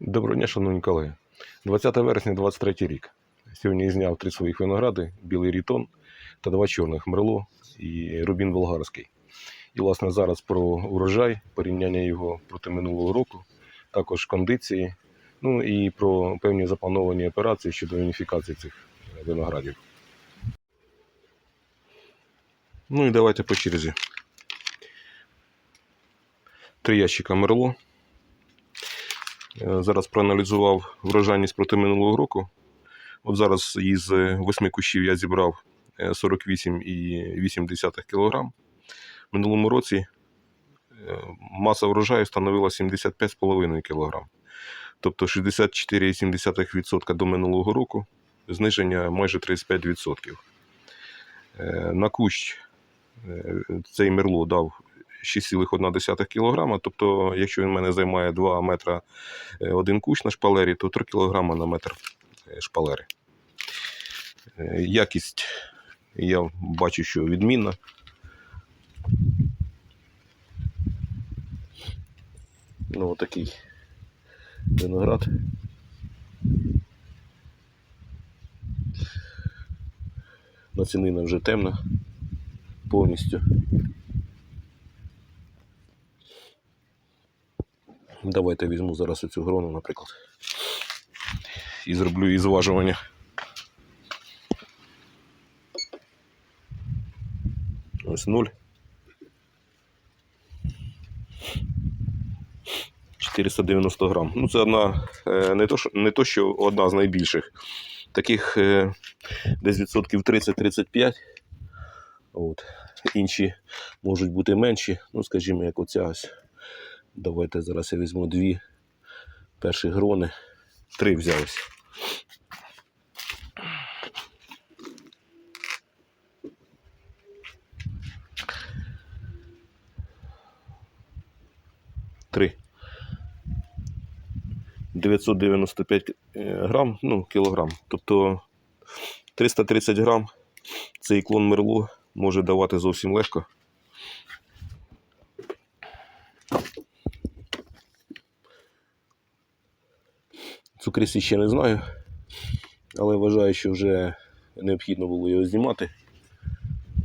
Доброго дня, шановні колеги. 20 вересня 23 рік. Сьогодні зняв три своїх виногради: білий рітон та два чорних мерло і рубін болгарський. І, власне, зараз про урожай, порівняння його проти минулого року, також кондиції, ну і про певні заплановані операції щодо уніфікації цих виноградів. Ну і давайте по черзі. Три ящика мерло. Е, Зараз проаналізував врожайність проти минулого року. От зараз із е, восьми кущів я зібрав е, 48,8 кг. В минулому році е, маса врожаю становила 75,5 кг. Тобто 64,7% до минулого року, зниження майже 35%. Е, На кущ е, цей мерло дав 6,1 кг. Тобто, якщо він в мене займає 2 метра е, один кущ на шпалері, то 3 кг на метр е, шпалери. Е, Якість я бачу, що відмінна. Ну, отакий виноград. Націнина вже темна повністю. Давайте візьму зараз оцю грону, наприклад. І зроблю її зважування. Ось 0. 490 грам. Ну, це одна, е, не то, що, не то, що одна з найбільших. Таких е, десь відсотків 30-35. От. Інші можуть бути менші. Ну, скажімо, як оця ось. Давайте зараз я візьму дві перші грони. Три взялись. Три. 995 е, грам, ну, кілограм. Тобто 330 грам цей клон мерло може давати зовсім легко. Цукрисі ще не знаю, але вважаю, що вже необхідно було його знімати.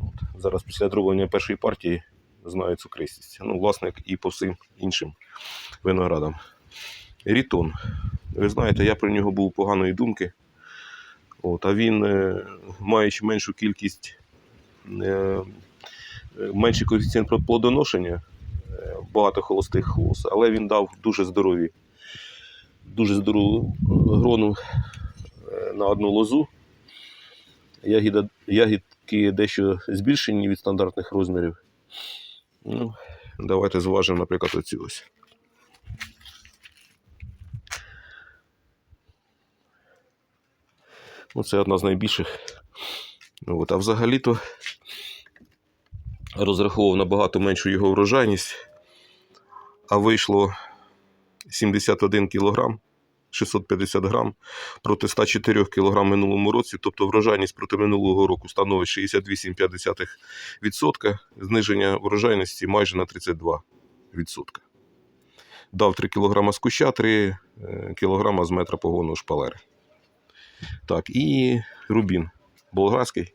От. Зараз після дроблення першої партії знаю цукристість. Ну, власне, і по всім іншим виноградам. Рітон. Ви знаєте, я про нього був поганої думки. От, а він, е, маючи меншу кількість, е, менший коефіцієнт плодоношення, е, багато холостих хвост, але він дав дуже здорові, дуже здорову грону е, на одну лозу. Ягіда, ягідки дещо збільшені від стандартних розмірів. Ну, давайте зважимо, наприклад, оцю ось. Ну, це одна з найбільших. От. А взагалі-то розраховував набагато меншу його врожайність, а вийшло 71 кг 650 грам проти 104 кг минулому році, тобто врожайність проти минулого року становить 68,5%, зниження врожайності майже на 32%. Дав 3 кг з куща, 3 кг з метра погону шпалери. Так, і рубін болгарський.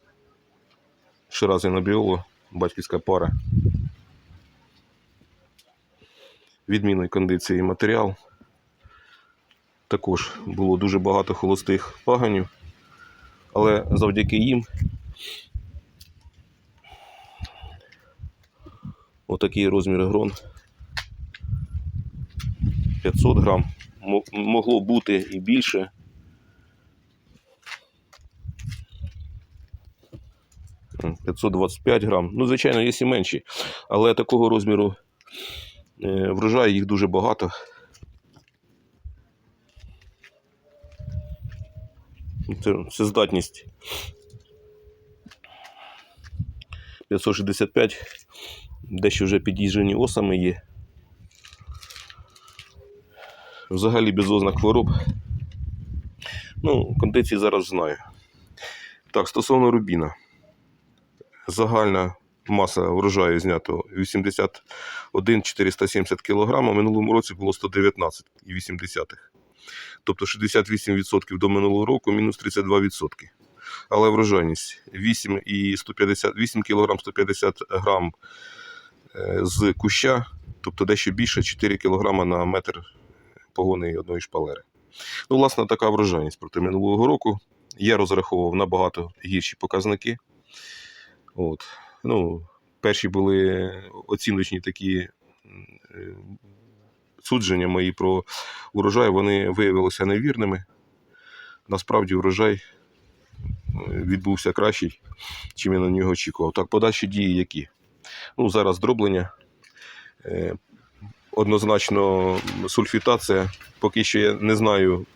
Ширазі Набіоло, батьківська пара. Відмінної кондиції матеріал. Також було дуже багато холостих паганів, але завдяки їм отакий розмір грон 500 грам. Могло бути і більше. М, 525 грам. Ну, звичайно, є і менші. Але такого розміру врожаю їх дуже багато. Це, це здатність 565. Дещо вже під'їжджені осами є. Взагалі без ознак хвороб. Ну, кондиції зараз знаю. Так, стосовно рубіна. Загальна маса врожаю знято 81 470 кг, а в минулому році було 119,8. Тобто 68% до минулого року, мінус 32%. Але врожайність 8 і 150, 8 кг 150 грам е, з куща, тобто дещо більше 4 кг на метр погони одної шпалери. Ну, власне, така врожайність проти минулого року. Я розраховував набагато гірші показники. От. Ну, перші були оціночні такі е, судження мої про урожай, вони виявилися невірними. Насправді врожай е, відбувся кращий, чим я на нього очікував. Так, подальші дії які? Ну, зараз дроблення. Е, Однозначно сульфітація. Поки що я не знаю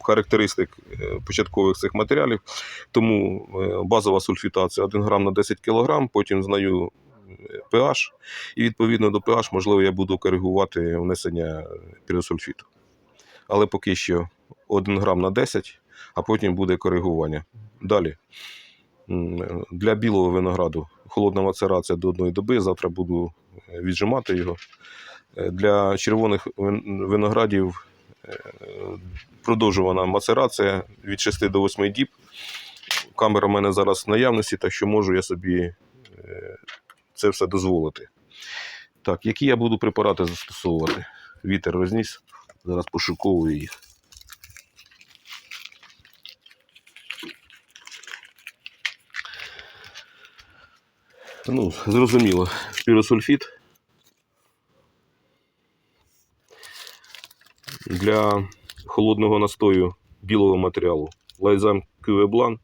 характеристик е, початкових цих матеріалів, тому е, базова сульфітація 1 грам на 10 кг, потім знаю е, pH, і відповідно до pH, можливо, я буду коригувати внесення піросульфіту. Але поки що 1 грам на 10, а потім буде коригування. Далі. Для білого винограду холодна мацерація до одної доби. Завтра буду е, віджимати його. Е, Для червоних виноградів е, продовжувана мацерація від 6 до 8 діб. Камера в мене зараз в наявності, так що можу я собі е, це все дозволити. Так, які я буду препарати застосовувати? Вітер розніс. Зараз пошуковую їх. Ну, зрозуміло. Піросульфіт. Для холодного настою білого матеріалу лайзам QE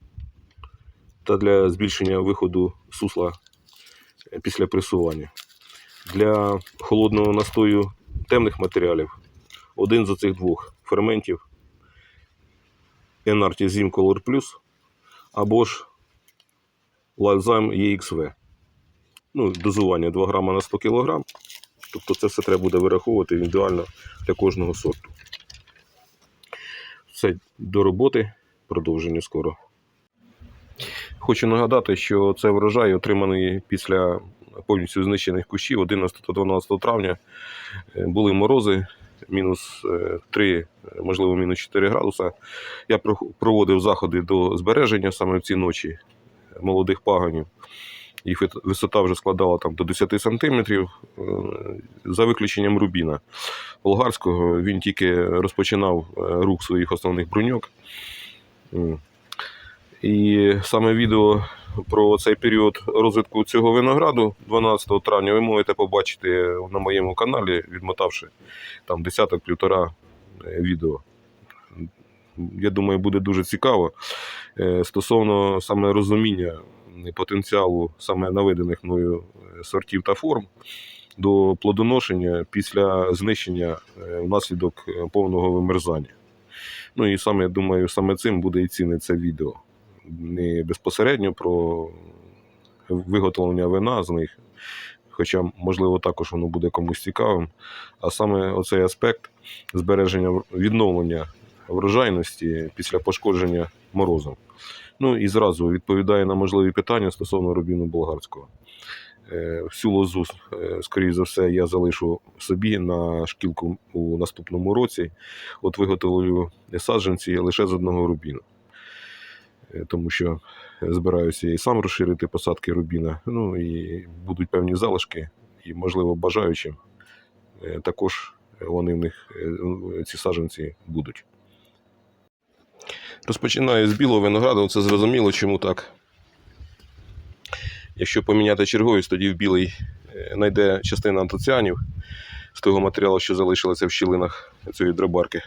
та для збільшення виходу сусла е, після пресування. Для холодного настою темних матеріалів один з цих двох ферментів Enartizim Color Plus або ж Лайзам EXV. Ну, дозування 2 грама на 100 кг. Тобто це все треба буде вираховувати індивідуально для кожного сорту. Все до роботи. Продовження скоро. Хочу нагадати, що це врожай, отриманий після повністю знищених кущів 11 та 12 травня. Е, Були морози, мінус 3, можливо, мінус 4 градуса. Я проводив заходи до збереження саме в ці ночі молодих паганів. Їх висота вже складала там до 10 сантиметрів, е, за виключенням рубіна болгарського. Він тільки розпочинав е, рух своїх основних бруньок. І саме відео про цей період розвитку цього винограду 12 травня ви можете побачити на моєму каналі, відмотавши там десяток півтора е, відео. Я думаю, буде дуже цікаво стосовно саме розуміння потенціалу саме наведених мною е, сортів та форм до плодоношення після знищення е, внаслідок е, повного вимерзання. Ну і саме я думаю, саме цим буде і цінне це відео. Не безпосередньо про виготовлення вина з них, хоча, можливо, також воно буде комусь цікавим. А саме оцей аспект збереження відновлення врожайності після пошкодження морозом. Ну і зразу відповідає на можливі питання стосовно рубіну болгарського. Е, Всю лозу, е, скоріш за все, я залишу собі на шкілку у наступному році. От виготовлю саджанці лише з одного рубіну. Е, Тому що збираюся і сам розширити посадки рубіна. Ну і будуть певні залишки, і, можливо, бажаючим також вони в них ці саджанці будуть. Розпочинаю з білого винограду, це зрозуміло, чому так. Якщо поміняти черговість, тоді в білий е, знайде частина антоціанів з того матеріалу, що залишилося в щілинах цієї дробарки.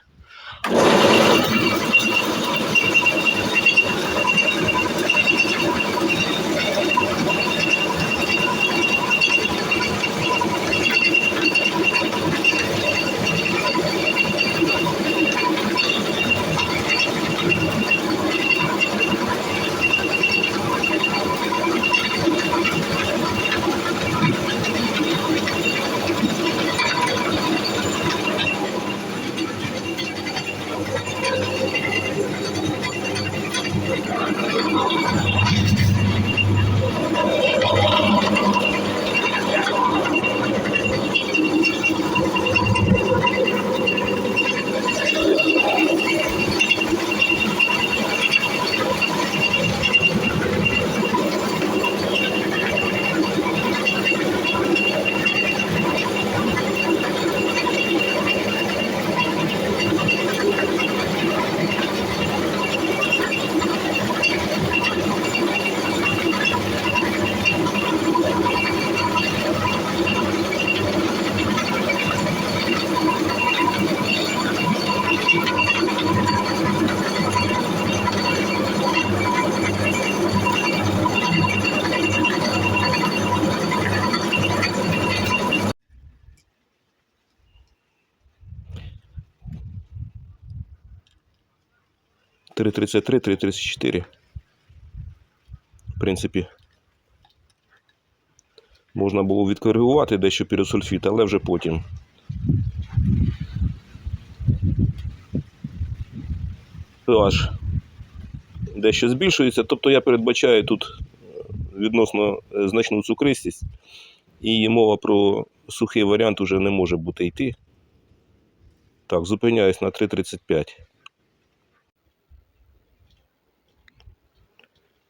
3,33, 3,34. В принципі, можна було відкоригувати дещо піросульфіт, але вже потім. pH дещо збільшується, тобто я передбачаю тут е, відносно е, значну цукристість, і мова про сухий варіант уже не може бути йти. Так, зупиняюсь на 3,35.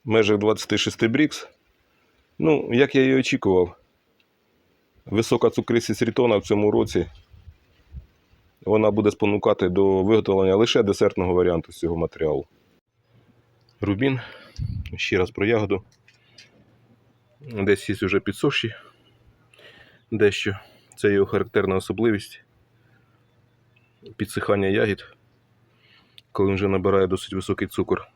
Межах 26 брікс. Ну, як я і очікував, висока цукристість рітона в цьому році вона буде спонукати до виготовлення лише десертного варіанту з цього матеріалу. Рубін. Ще раз про ягоду. Десь є вже підсохші. Дещо. Це його характерна особливість. Підсихання ягід, коли він вже набирає досить високий цукор.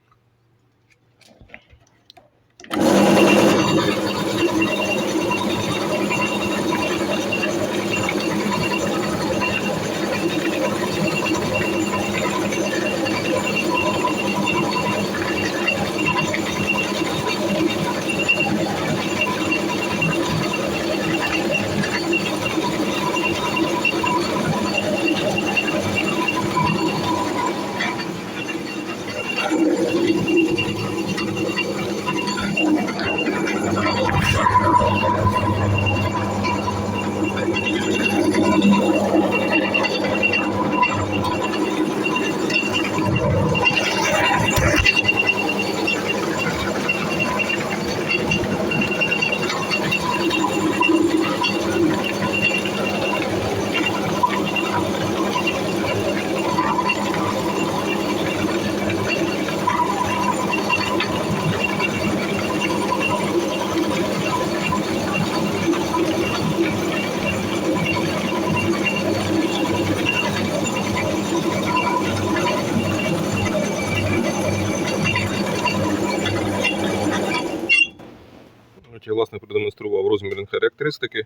Я, власне, продемонстрував розмірні характеристики.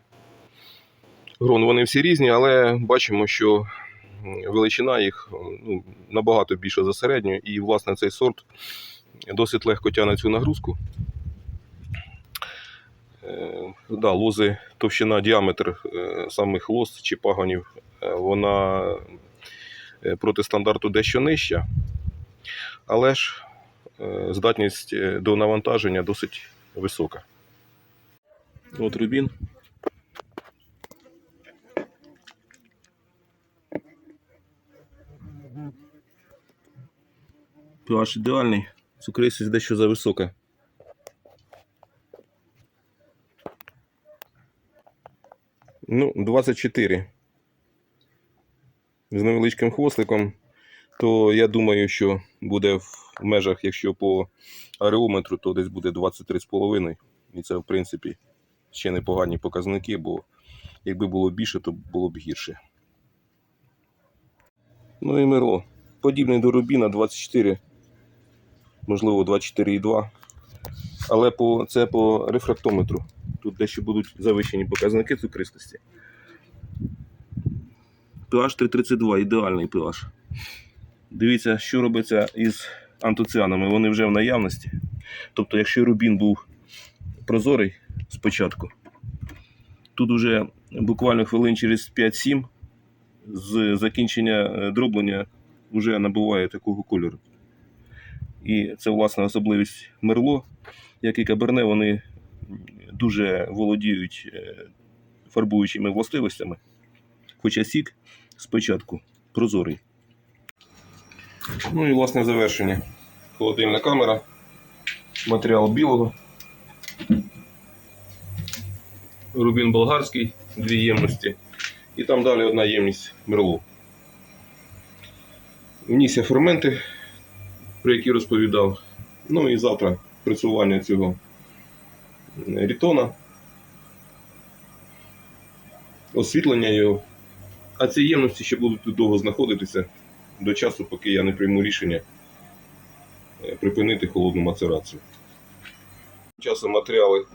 Грон вони всі різні, але бачимо, що величина їх ну, набагато більша за середню, і, власне, цей сорт досить легко тягне цю нагрузку. Е, да, лози, товщина, діаметр е, самих лоз чи пагонів, е, вона проти стандарту дещо нижча, але ж здатність до навантаження досить висока. От рубін. pH ідеальний, цукристість дещо зависока. Ну, 24. З невеличким хвостиком, то я думаю, що буде в межах, якщо по ареометру, то десь буде 23,5. І це, в принципі, ще непогані показники, бо якби було більше, то було б гірше. Ну і Мерло. Подібний до Рубіна 24, можливо, 24,2. Але по, це по рефрактометру. Тут дещо будуть завищені показники цукристості. pH 332 ідеальний pH. Дивіться, що робиться із антоціанами. Вони вже в наявності. Тобто, якщо рубін був прозорий спочатку, тут уже буквально хвилин через 5-7 з закінчення е, дроблення вже набуває такого кольору. І це власна особливість мерло, як і каберне, вони дуже володіють е, фарбуючими властивостями. Хоча сік спочатку прозорий. Ну і власне завершення. Холодильна камера, матеріал білого. Рубін болгарський, дві ємності. І там далі одна ємність мерлу. Вніс я ферменти, про які розповідав. Ну і завтра працювання цього рітона, освітлення його. А ці ємності ще будуть довго знаходитися до часу, поки я не прийму рішення е, припинити холодну мацерацію. Часом матеріали,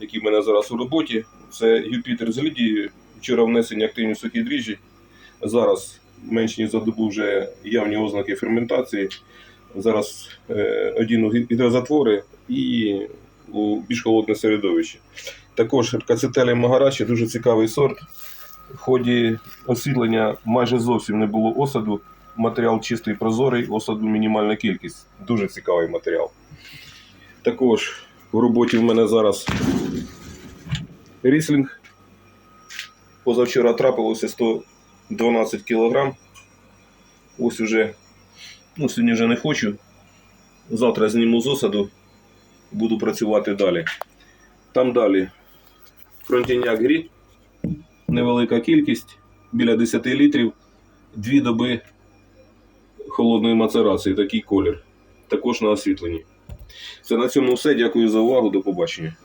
які в мене зараз у роботі, це Юпітер з Лідією. Вчора внесені активні сухі дріжджі. Зараз менш ніж за добу вже явні ознаки ферментації. зараз е, одіну гідрозатвори і у більш холодне середовище. Також кацетелі Магарачі дуже цікавий сорт. В ході освітлення майже зовсім не було осаду. Матеріал чистий прозорий, осаду мінімальна кількість. Дуже цікавий матеріал. Також в роботі в мене зараз ріслінг. Позавчора трапилося 112 кг. Ось уже, ну сьогодні вже не хочу. Завтра зніму з осаду, буду працювати далі. Там далі фронтіняк грі, невелика кількість, біля 10 літрів, дві доби холодної мацерації, такий колір. Також на освітленні. Це на цьому все. Дякую за увагу. До побачення.